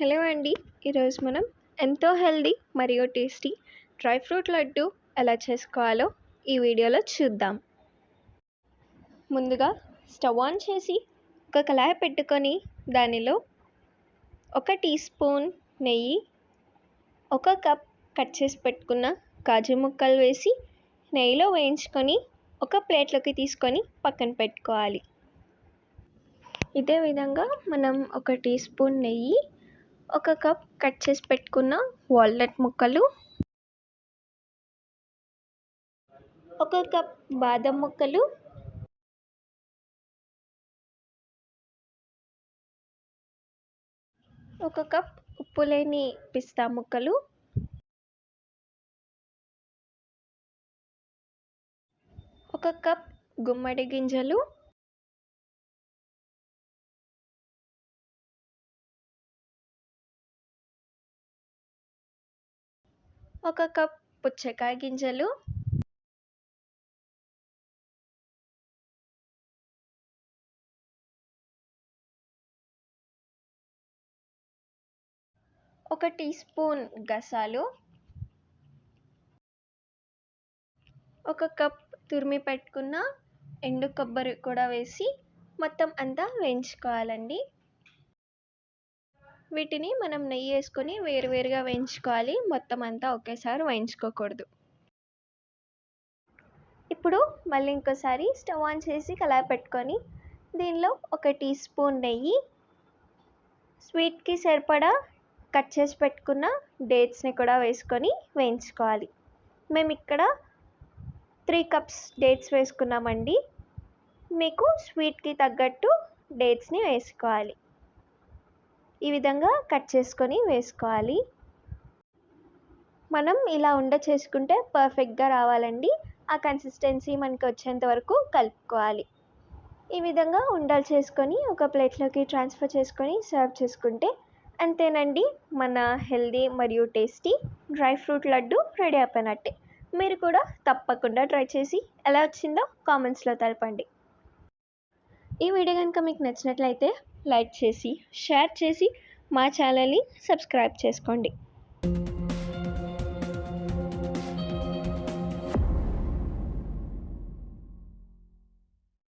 Hello అండి. ఈరోజు మనం ఎంతో హెల్దీ మరియు టేస్టీ డ్రై ఫ్రూట్ లడ్డు ఎలా చేసుకోవాలో ఈ వీడియోలో చూద్దాం. ముందుగా స్టవ్ ఆన్ చేసి ఒక కళాయి పెట్టుకొని దానిలో ఒక టీ స్పూన్ నెయ్యి ఒక కప్ కట్ చేసి పెట్టుకున్న కాజు ముక్కలు వేసి నెయ్యిలో వేయించుకొని ఒక ప్లేట్లోకి తీసుకొని పక్కన పెట్టుకోవాలి. ఇదే విధంగా మనం ఒక టీ స్పూన్ నెయ్యి ఒక కప్ కట్ చేసి పెట్టుకున్న వాల్నట్ ముక్కలు. ఒక కప్ బాదం ముక్కలు. ఒక కప్ ఉప్పు లేని పిస్తా ముక్కలు. ఒక కప్ గుమ్మడి గింజలు. ఒక కప్ పుచ్చకాయ గింజలు. ఒక టీ స్పూన్ గసాలు. ఒక కప్ తురిమి పెట్టుకున్న ఎండు కొబ్బరి కూడా వేసి మొత్తం అంతా వేయించుకోవాలండి. వీటిని మనం నెయ్యి వేసుకొని వేరువేరుగా వేయించుకోవాలి. మొత్తం అంతా ఒకేసారి వేయించుకోకూడదు. ఇప్పుడు మళ్ళీ ఇంకోసారి స్టవ్ ఆన్ చేసి కళాయి పెట్టుకొని దీనిలో ఒక టీ స్పూన్ నెయ్యి స్వీట్కి సరిపడా కట్ చేసి పెట్టుకున్న డేట్స్ని కూడా వేసుకొని వేయించుకోవాలి. మేము ఇక్కడ త్రీ కప్స్ డేట్స్ వేసుకున్నామండి. మీకు స్వీట్కి తగ్గట్టు డేట్స్ని వేసుకోవాలి. ఈ విధంగా కట్ చేసుకొని వేసుకోవాలి. మనం ఇలా ఉండ చేసుకుంటే పర్ఫెక్ట్గా రావాలండి. ఆ కన్సిస్టెన్సీ మనకి వచ్చేంత వరకు కలుపుకోవాలి. ఈ విధంగా ఉండలు చేసుకొని ఒక ప్లేట్లోకి ట్రాన్స్ఫర్ చేసుకొని సర్వ్ చేసుకుంటే అంతేనండి మన హెల్దీ మరియు tasty dry fruit laddu ready అయిపోయినట్టే. మీరు కూడా తప్పకుండా ట్రై చేసి ఎలా వచ్చిందో కామెంట్స్లో తెలపండి. ఈ వీడియో కనుక మీకు నచ్చినట్లయితే లైక్ చేసి షేర్ చేసి మా ఛానల్ని సబ్స్క్రైబ్ చేసుకోండి.